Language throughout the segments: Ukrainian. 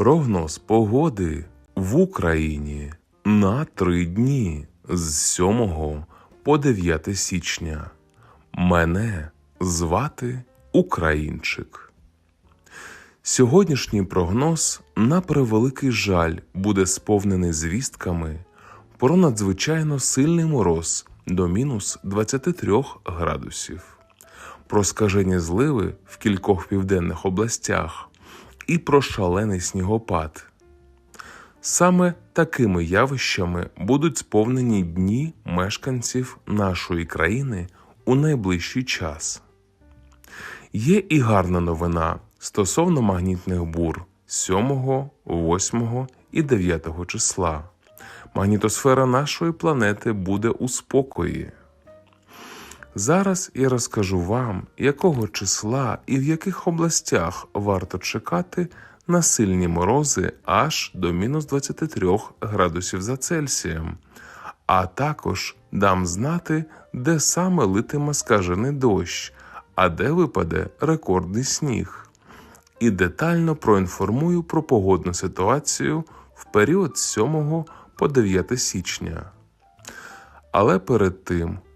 Прогноз погоди в Україні на три дні з 7 по 9 січня. Мене звати Українчик. Сьогоднішній прогноз, на превеликий жаль, буде сповнений звістками про надзвичайно сильний мороз до мінус 23 градусів, про скажені зливи в кількох південних областях і про шалений снігопад. Саме такими явищами будуть сповнені дні мешканців нашої країни у найближчий час. Є і гарна новина стосовно магнітних бур 7, 8 і 9 числа. Магнітосфера нашої планети буде у спокої. Зараз я розкажу вам, якого числа і в яких областях варто чекати на сильні морози аж до мінус 23 градусів за Цельсієм, а також дам знати, де саме литиме скажений дощ, а де випаде рекордний сніг. І детально проінформую про погодну ситуацію в період з 7 по 9 січня. Але перед тим,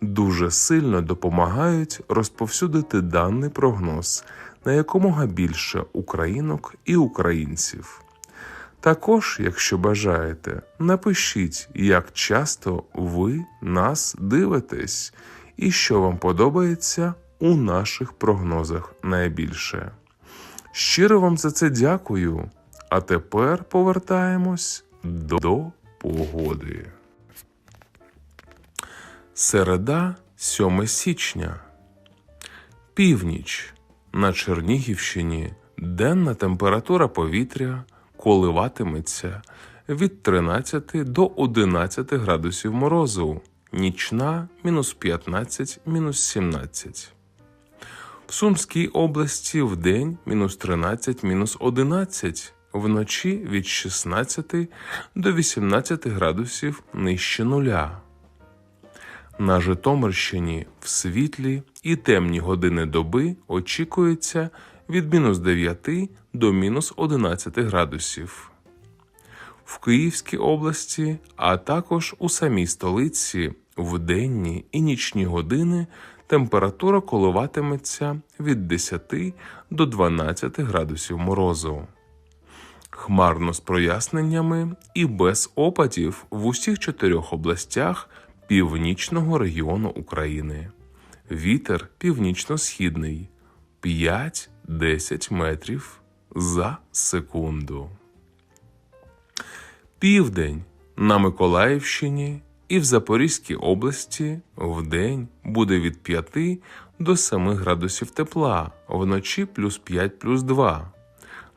дуже сильно допомагають розповсюдити даний прогноз на якомога більше українок і українців. Також, якщо бажаєте, напишіть, як часто ви нас дивитесь і що вам подобається у наших прогнозах найбільше. Щиро вам за це дякую. А тепер повертаємось до погоди. Середа, 7 січня. Північ. На Чернігівщині денна температура повітря коливатиметься від 13 до 11 градусів морозу, нічна мінус 15 мінус 17. В Сумській області в день мінус 13 мінус 11, вночі від 16 до 18 градусів нижче нуля. На Житомирщині в світлі і темні години доби очікується від мінус 9 до мінус 11 градусів. В Київській області, а також у самій столиці в денні і нічні години температура коливатиметься від 10 до 12 градусів морозу. Хмарно з проясненнями і без опадів в усіх чотирьох областях північного регіону України. Вітер північно-східний 5-10 метрів за секунду. Південь на Миколаївщині і в Запорізькій області вдень буде від 5 до 7 градусів тепла, вночі плюс 5 плюс 2.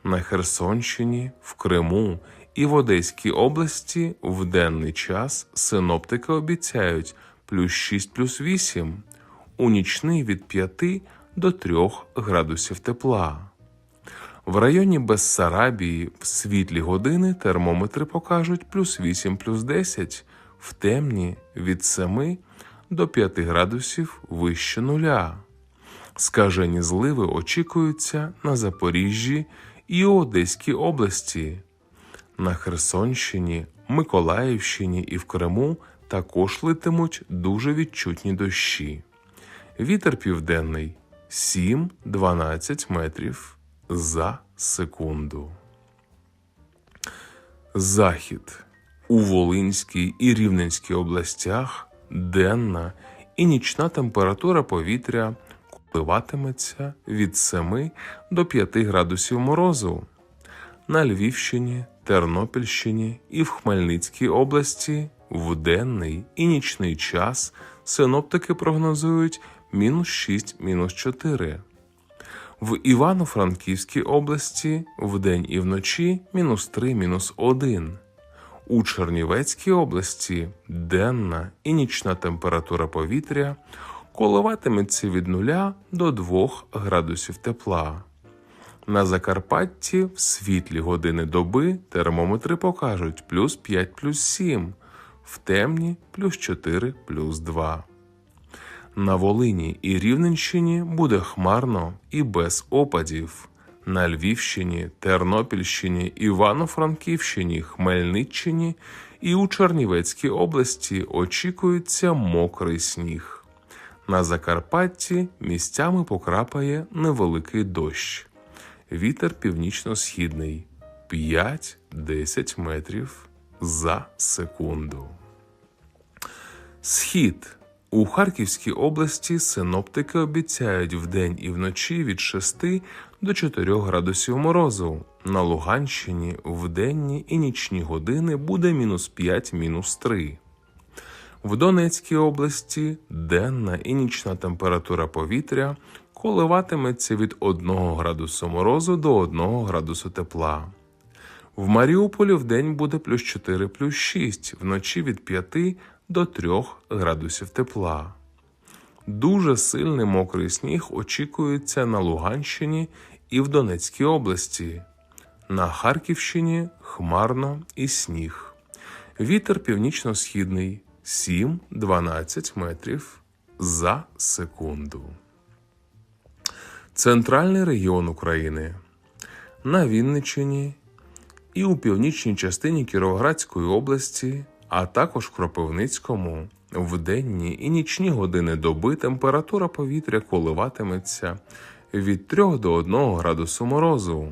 На Херсонщині, в Криму і в Одеській області в денний час синоптики обіцяють плюс 6 плюс 8, у нічний від 5 до 3 градусів тепла. В районі Бессарабії в світлі години термометри покажуть плюс 8 плюс 10, в темні від 7 до 5 градусів вище нуля. Скажені зливи очікуються на Запоріжжі і Одеській області. На Херсонщині, Миколаївщині і в Криму також литимуть дуже відчутні дощі. Вітер південний 7-12 метрів за секунду. Захід у Волинській і Рівненській областях денна і нічна температура повітря коливатиметься від 7 до 5 градусів морозу. На Львівщині, Тернопільщині і в Хмельницькій області в денний і нічний час синоптики прогнозують мінус 6, мінус 4. В Івано-Франківській області вдень і вночі мінус 3, мінус 1. У Чернівецькій області денна і нічна температура повітря коливатиметься від 0 до 2 градусів тепла. На Закарпатті в світлі години доби термометри покажуть плюс 5 плюс 7, в темні плюс 4 плюс 2. На Волині і Рівненщині буде хмарно і без опадів. На Львівщині, Тернопільщині, Івано-Франківщині, Хмельниччині і у Чернівецькій області очікується мокрий сніг. На Закарпатті місцями покрапає невеликий дощ. Вітер північно-східний 5-10 метрів за секунду. Схід у Харківській області синоптики обіцяють вдень і вночі від 6 до 4 градусів морозу. На Луганщині в денні і нічні години буде мінус 5, мінус 3. В Донецькій області денна і нічна температура повітря коливатиметься від 1 градусу морозу до 1 градусу тепла. В Маріуполі вдень буде плюс 4 плюс 6, вночі від 5 до 3 градусів тепла. Дуже сильний мокрий сніг очікується на Луганщині і в Донецькій області. На Харківщині хмарно і сніг. Вітер північно-східний 7-12 метрів за секунду. Центральний регіон України. На Вінниччині і у північній частині Кіровоградської області, а також Кропивницькому, в денні і нічні години доби температура повітря коливатиметься від 3 до 1 градусу морозу.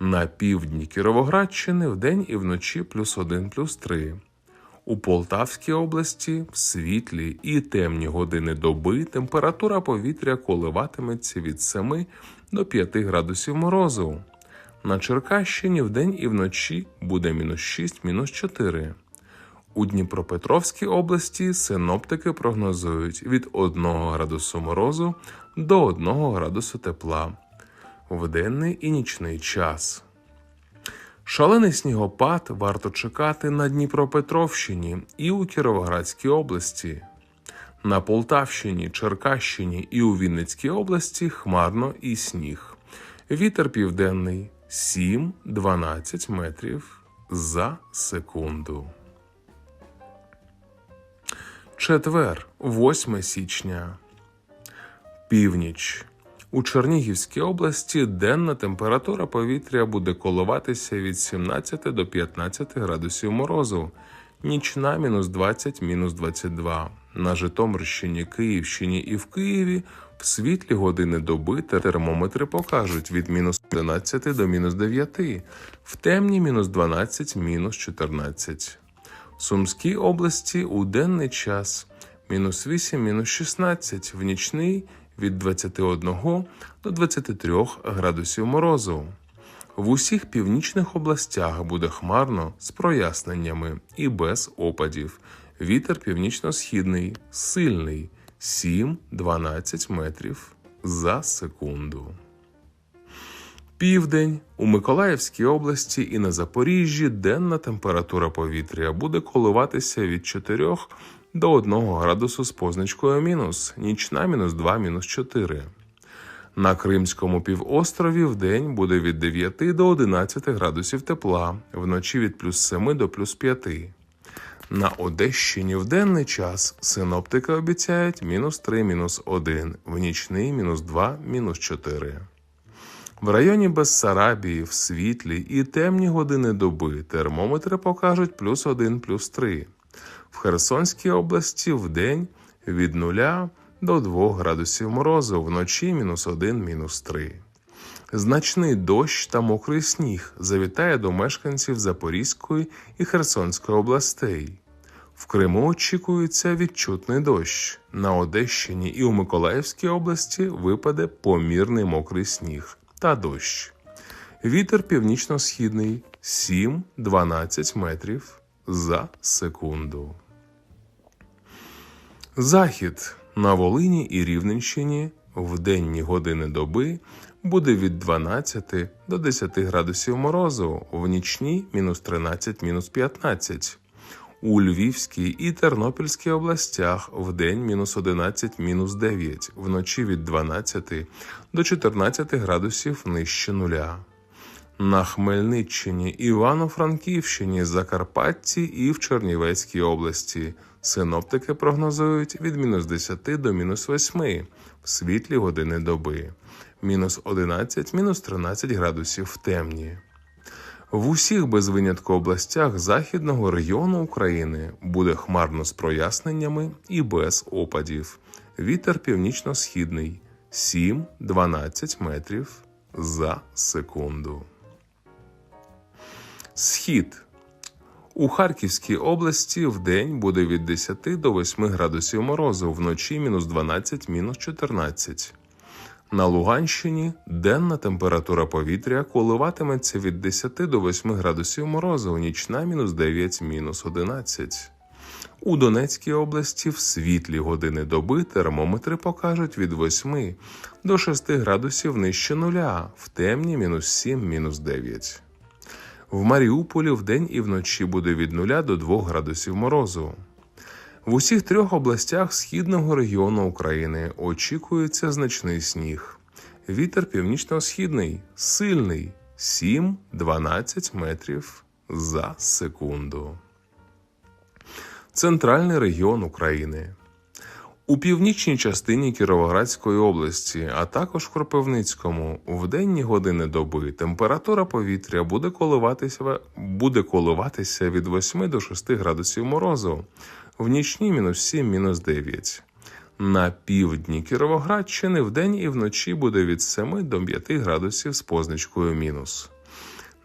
На півдні Кіровоградщини вдень і вночі плюс 1 плюс 3. У Полтавській області в світлі і темні години доби температура повітря коливатиметься від 7 до 5 градусів морозу. На Черкащині вдень і вночі буде мінус 6, мінус 4. У Дніпропетровській області синоптики прогнозують від 1 градусу морозу до 1 градусу тепла в денний і нічний час. Шалений снігопад варто чекати на Дніпропетровщині і у Кіровоградській області. На Полтавщині, Черкащині і у Вінницькій області хмарно і сніг. Вітер південний 7-12 метрів за секунду. Четвер, 8 січня. Північ. У Чернігівській області денна температура повітря буде коливатися від 17 до 15 градусів морозу, нічна мінус 20, мінус 22. На Житомирщині, Київщині і в Києві в світлі години доби термометри покажуть від мінус 11 до мінус 9, в темні мінус 12, мінус 14. В Сумській області у денний час мінус 8, мінус 16, в нічний від 21 до 23 градусів морозу. В усіх північних областях буде хмарно з проясненнями і без опадів. Вітер північно-східний, сильний 7-12 метрів за секунду. Південь у Миколаївській області і на Запоріжжі денна температура повітря буде коливатися від 4 до 1 градусу з позначкою мінус, нічна мінус 2, мінус 4. На Кримському півострові в день буде від 9 до 11 градусів тепла, вночі від плюс 7 до плюс 5. На Одещині в денний час синоптики обіцяють мінус 3, мінус 1, в нічний мінус 2, мінус 4. В районі Бессарабії в світлі і темні години доби термометри покажуть плюс 1, плюс 3. В Херсонській області в день від 0 до 2 градусів морозу, вночі мінус 1, мінус 3. Значний дощ та мокрий сніг завітає до мешканців Запорізької і Херсонської областей. В Криму очікується відчутний дощ. На Одещині і у Миколаївській області випаде помірний мокрий сніг та дощ. Вітер північно-східний 7-12 метрів за секунду. Захід на Волині і Рівненщині В денні години доби буде від 12 до 10 градусів морозу, в нічні мінус 13, мінус 15. У Львівській і Тернопільській областях в день мінус 11, мінус 9, вночі від 12 до 14 градусів нижче нуля. На Хмельниччині, Івано-Франківщині, Закарпатті і в Чернівецькій області синоптики прогнозують від мінус 10 до мінус 8 в світлі години доби, мінус 11, мінус 13 градусів в темні. В усіх без винятку областях західного регіону України буде хмарно з проясненнями і без опадів. Вітер північно-східний 7-12 метрів за секунду. Схід у Харківській області в день буде від 10 до 8 градусів морозу, вночі мінус 12, мінус 14. На Луганщині денна температура повітря коливатиметься від 10 до 8 градусів морозу, нічна мінус 9, мінус 11. У Донецькій області в світлі години доби термометри покажуть від 8 до 6 градусів нижче нуля, в темні мінус 7, мінус 9. В Маріуполі вдень і вночі буде від 0 до 2 градусів морозу. В усіх трьох областях східного регіону України очікується значний сніг. Вітер північно-східний, сильний 7-12 метрів за секунду. Центральний регіон України. У північній частині Кіровоградської області, а також в Кропивницькому, в денні години доби температура повітря буде коливатися, буде коливатися від 8 до 6 градусів морозу, в нічні мінус 7, мінус 9. На півдні Кіровоградщини вдень і вночі буде від 7 до 5 градусів з позначкою мінус.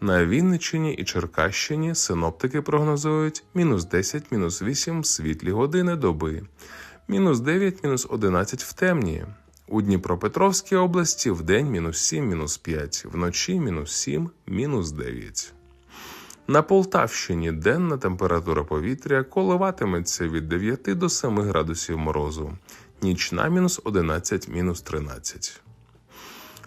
На Вінниччині і Черкащині синоптики прогнозують мінус 10, мінус 8 світлі години доби, мінус 9, мінус 11 в темні. У Дніпропетровській області вдень мінус 7, мінус 5, вночі мінус 7, мінус 9. На Полтавщині денна температура повітря коливатиметься від 9 до 7 градусів морозу, нічна мінус 11, мінус 13.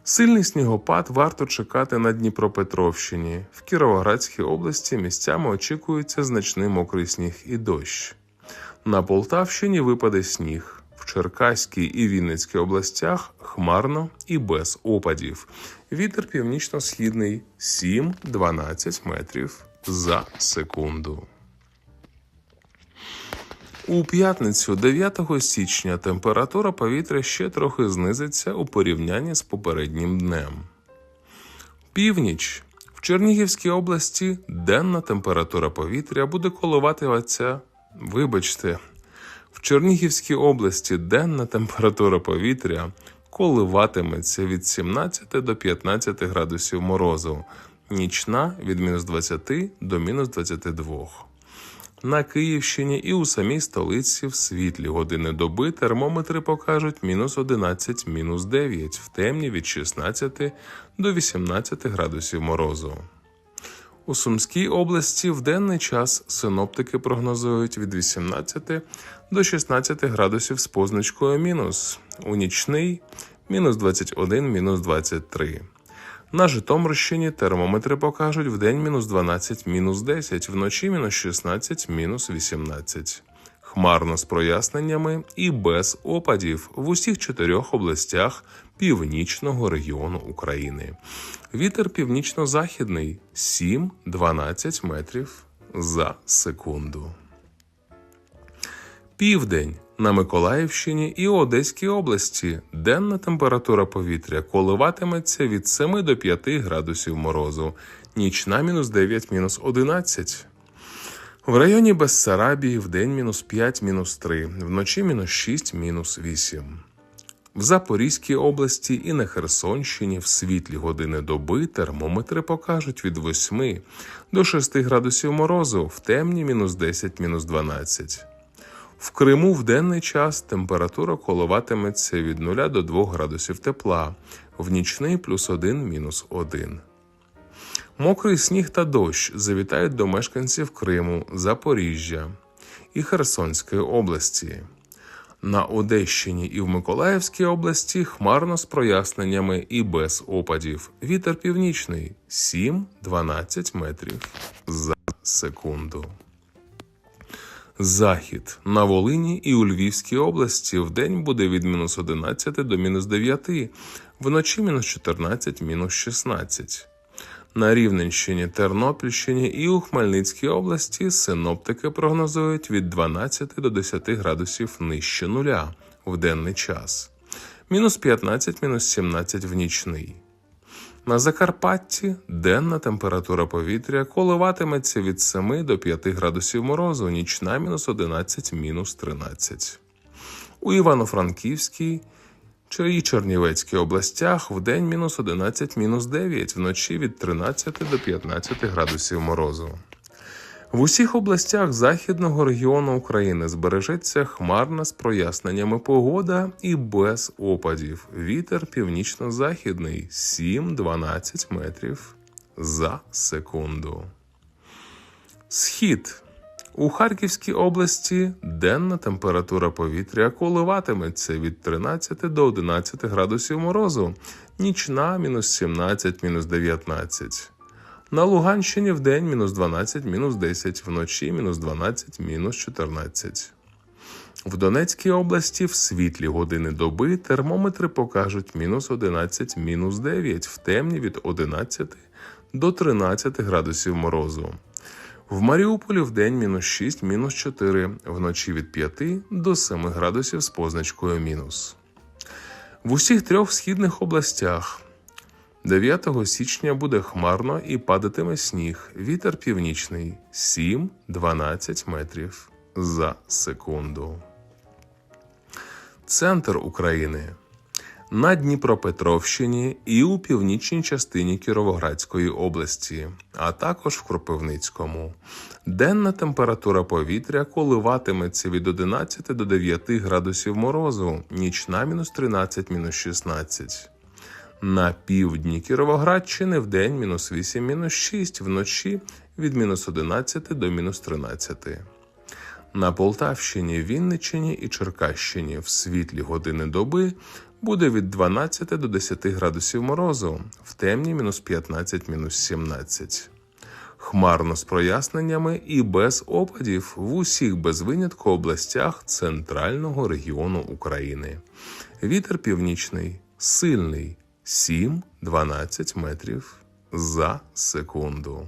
Сильний снігопад варто чекати на Дніпропетровщині. В Кіровоградській області місцями очікується значний мокрий сніг і дощ. На Полтавщині випаде сніг. В Черкаській і Вінницькій областях хмарно і без опадів. Вітер північно-східний 7-12 метрів за секунду. У п'ятницю 9 січня температура повітря ще трохи знизиться у порівнянні з попереднім днем. Північ в Чернігівській області денна температура повітря буде коливатися. Вибачте, в Чернігівській області денна температура повітря коливатиметься від 17 до 15 градусів морозу, нічна від мінус 20 до мінус 22. На Київщині і у самій столиці в світлі години доби термометри покажуть мінус 11, мінус 9, в темні від 16 до 18 градусів морозу. У Сумській області в денний час синоптики прогнозують від 18 до 16 градусів з позначкою мінус, у нічний мінус 21, мінус 23. На Житомирщині термометри покажуть в день мінус 12, мінус 10, вночі мінус 16, мінус 18. Хмарно з проясненнями і без опадів в усіх чотирьох областях північного регіону України. Вітер північно-західний 7-12 метрів за секунду. Південь на Миколаївщині і Одеській області денна температура повітря коливатиметься від 7 до 5 градусів морозу, нічна мінус 9 мінус 11. В районі Бессарабії в день мінус 5 мінус 3, вночі мінус 6 мінус 8. В Запорізькій області і на Херсонщині в світлі години доби термометри покажуть від 8 до 6 градусів морозу, в темні мінус 10 мінус 12. В Криму в денний час температура коливатиметься від 0 до 2 градусів тепла, в нічний плюс 1 мінус 1. Мокрий сніг та дощ завітають до мешканців Криму, Запоріжжя і Херсонської області. На Одещині і в Миколаївській області хмарно з проясненнями і без опадів. Вітер північний 7-12 метрів за секунду. Захід на Волині і у Львівській області в день буде від мінус 11 до мінус 9, вночі мінус 14, мінус 16. На Рівненщині, Тернопільщині і у Хмельницькій області синоптики прогнозують від 12 до 10 градусів нижче нуля в денний час, мінус 15, мінус 17 в нічний. На Закарпатті денна температура повітря коливатиметься від 7 до 5 градусів морозу, нічна мінус 11, мінус 13. У Івано-Франківській і Чернівецькій областях в день мінус 11, мінус 9, вночі від 13 до 15 градусів морозу. В усіх областях західного регіону України збережеться хмарна з проясненнями погода і без опадів. Вітер північно-західний 7-12 метрів за секунду. Схід у Харківській області денна температура повітря коливатиметься від 13 до 11 градусів морозу, нічна мінус 17, мінус 19. На Луганщині в день мінус 12, мінус 10, вночі мінус 12, мінус 14. В Донецькій області в світлі години доби термометри покажуть мінус 11, мінус 9, в темні від 11 до 13 градусів морозу. В Маріуполі в день мінус 6, мінус 4, вночі від 5 до 7 градусів з позначкою мінус. В усіх трьох східних областях 9 січня буде хмарно і падатиме сніг. Вітер північний 7-12 метрів за секунду. Центр України на Дніпропетровщині і у північній частині Кіровоградської області, а також в Кропивницькому. Денна температура повітря коливатиметься від 11 до 9 градусів морозу, нічна мінус 13, мінус 16. На півдні Кіровоградщини в день мінус 8, мінус 6, вночі від мінус 11 до мінус 13. На Полтавщині, Вінниччині і Черкащині в світлі години доби буде від 12 до 10 градусів морозу, в темні мінус 15, мінус 17. Хмарно з проясненнями і без опадів в усіх без винятку областях центрального регіону України. Вітер північний, сильний 7-12 метрів за секунду.